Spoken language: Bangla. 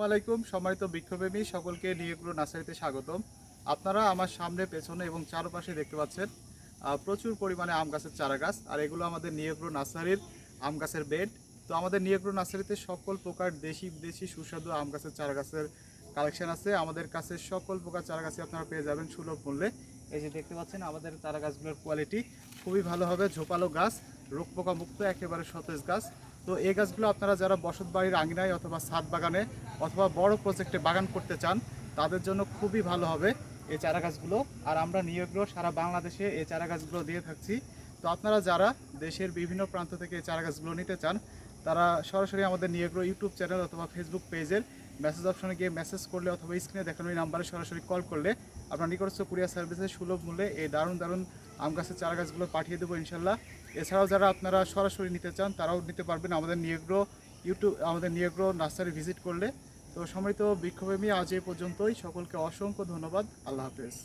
আসসালামু আলাইকুম সম্মানিত বৃক্ষপ্রেমী সকলকে নিয়েগুলো নার্সারিতে স্বাগতম। আপনারা আমার সামনে, পেছনে এবং চারপাশে দেখতে পাচ্ছেন প্রচুর পরিমাণে আম গাছের চারা গাছ আর এগুলো আমাদের নিয়েগ্রো নার্সারির আম গাছের বেড। তো আমাদের নিয়েগ্রো নার্সারিতে সকল প্রকার দেশি, বিদেশি সুস্বাদু আম গাছের চারা গাছের কালেকশন আছে। আমাদের কাছে সকল প্রকার চারা গাছই আপনারা পেয়ে যাবেন সুলভ মূল্যে। এই যে দেখতে পাচ্ছেন, আমাদের চারা গাছগুলোর কোয়ালিটি খুবই ভালো হবে। ঝোপালো গাছ রোগ পোকা মুক্ত একেবারে সতেজ গাছ। তো এই গাছগুলো আপনারা যারা বসত বাড়ির আঙিনায় অথবা ছাদ বাগানে অথবা বড় প্রজেক্টে বাগান করতে চান, তাদের জন্য খুবই ভালো হবে এই চারা গাছগুলো। আর আমরা নিয়োগগুলো সারা বাংলাদেশে এই চারা গাছগুলো দিয়ে থাকছি। তো আপনারা যারা দেশের বিভিন্ন প্রান্ত থেকে এই চারা গাছগুলো নিতে চান তারা সরাসরি আমাদের নিয়োগ্র ইউটিউব চ্যানেল অথবা ফেসবুক পেজের মেসেজ অপশনে গিয়ে মেসেজ করলে অথবা স্ক্রিনে দেখানো এই নাম্বারে সরাসরি কল করলে আপনার নিকটস্থ কুরিয়ার সার্ভিসে সুলভ মূল্যে এই দারুণ দারুণ আম গাছের চারা গাছগুলো পাঠিয়ে দেবো ইনশাল্লাহ। এছাড়াও যারা আপনারা সরাসরি নিতে চান, তারাও নিতে পারবেন আমাদের নিয়োগ্র ইউটিউব আমাদের নিয়োগ্র নার্সারি ভিজিট করলে। তো সময়ত বৃক্ষপ্রেমী আজ এই পর্যন্তই। সকলকে অসংখ্য ধন্যবাদ। আল্লাহ হাফেজ।